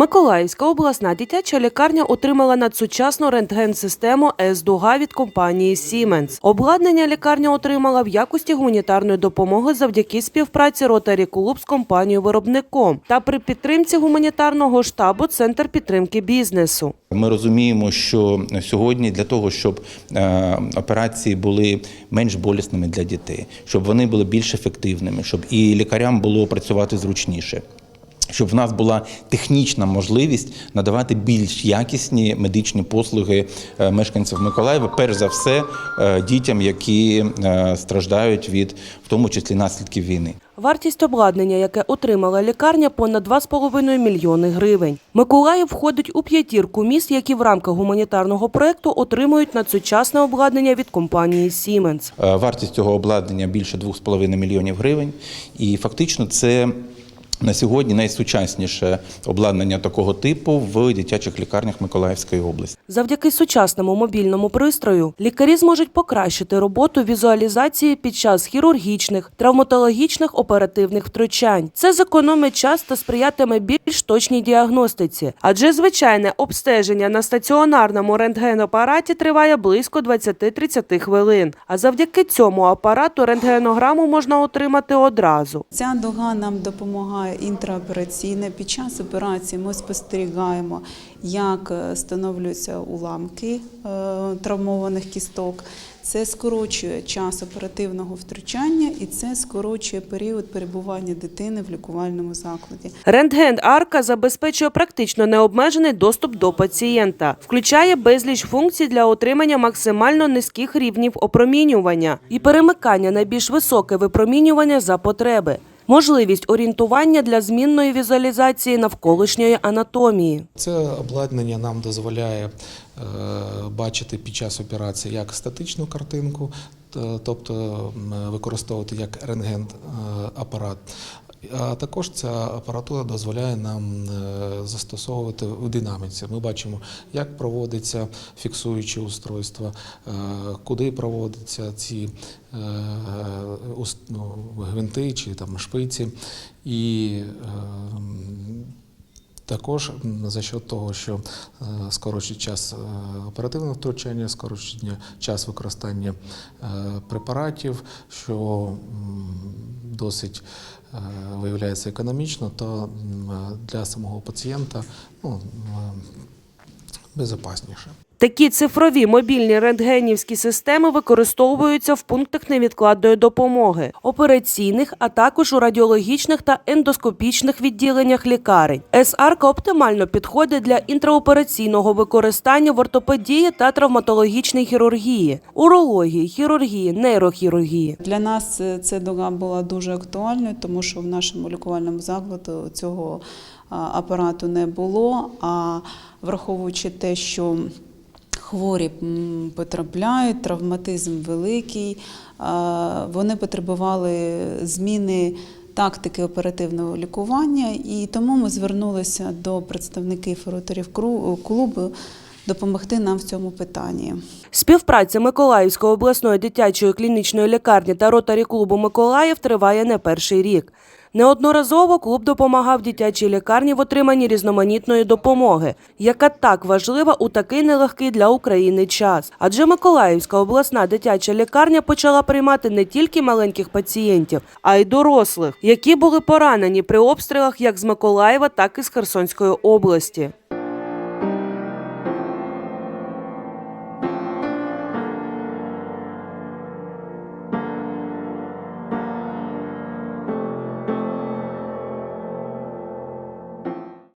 Миколаївська обласна дитяча лікарня отримала надсучасну рентген-систему С-Дуга від компанії Siemens. Обладнання лікарня отримала в якості гуманітарної допомоги завдяки співпраці Ротарі Клуб з компанією виробником та при підтримці гуманітарного штабу Центр підтримки бізнесу. Ми розуміємо, що сьогодні для того, щоб е, операції були менш болісними для дітей, щоб вони були більш ефективними, щоб і лікарям було працювати зручніше. Щоб в нас була технічна можливість надавати більш якісні медичні послуги е, мешканців Миколаєва, перш за все е, дітям, які е, страждають від в тому числі наслідків війни. Вартість обладнання, яке отримала лікарня, понад 2,5 мільйони гривень. Миколаїв входить у п'ятірку міст, які в рамках гуманітарного проекту отримують надсучасне обладнання від компанії Siemens. Е, Вартість цього обладнання більше 2,5 мільйонів гривень. І фактично це на сьогодні найсучасніше обладнання такого типу в дитячих лікарнях Миколаївської області. Завдяки сучасному мобільному пристрою лікарі зможуть покращити роботу візуалізації під час хірургічних, травматологічних оперативних втручань. Це зекономить час та сприятиме більш точній діагностиці, адже звичайне обстеження на стаціонарному рентгенапараті триває близько 20-30 хвилин. А завдяки цьому апарату рентгенограму можна отримати одразу. Ця дуга нам допомагає інтраопераційно. Під час операції ми спостерігаємо, як е, становлюються уламки е, травмованих кісток. Це скорочує час оперативного втручання і це скорочує період перебування дитини в лікувальному закладі. Рентген-арка забезпечує практично необмежений доступ до пацієнта, включає безліч функцій для отримання максимально низьких рівнів опромінювання і перемикання на більш високе випромінювання за потреби. Можливість орієнтування для змінної візуалізації навколишньої анатомії. Це обладнання нам дозволяє е, бачити під час операції як статичну картинку, тобто використовувати як рентген-апарат. А також ця апаратура дозволяє нам е, застосовувати в динаміці. Ми бачимо, як проводиться фіксуючі устройства, е, куди проводяться ці е, ну, гвинти чи там шпиці. І також за счет того, що скорочить час оперативного втручання, скорочення час використання препаратів, що досить виявляється економічно, то для самого пацієнта ну, безпечніше. Такі цифрові мобільні рентгенівські системи використовуються в пунктах невідкладної допомоги, операційних, а також у радіологічних та ендоскопічних відділеннях лікарень. САРК оптимально підходить для інтраопераційного використання в ортопедії та травматологічній хірургії, урології, хірургії, нейрохірургії. Для нас е, ця дуга була дуже актуальною, тому що в нашому лікувальному закладі цього апарату не було. А враховуючи те, що хворі потрапляють, травматизм великий, вони потребували зміни. Тактики оперативного лікування, і тому ми звернулися до представників роторів клубу допомогти нам в цьому питанні. Співпраця Миколаївської обласної дитячої клінічної лікарні та ротарі клубу Миколаїв триває не перший рік. Неодноразово клуб допомагав дитячій лікарні в отриманні різноманітної допомоги, яка так важлива у такий нелегкий для України час. Адже Миколаївська обласна дитяча лікарня почала приймати не тільки маленьких пацієнтів, а й дорослих, які були поранені при обстрілах як з Миколаєва, так і з Херсонської області.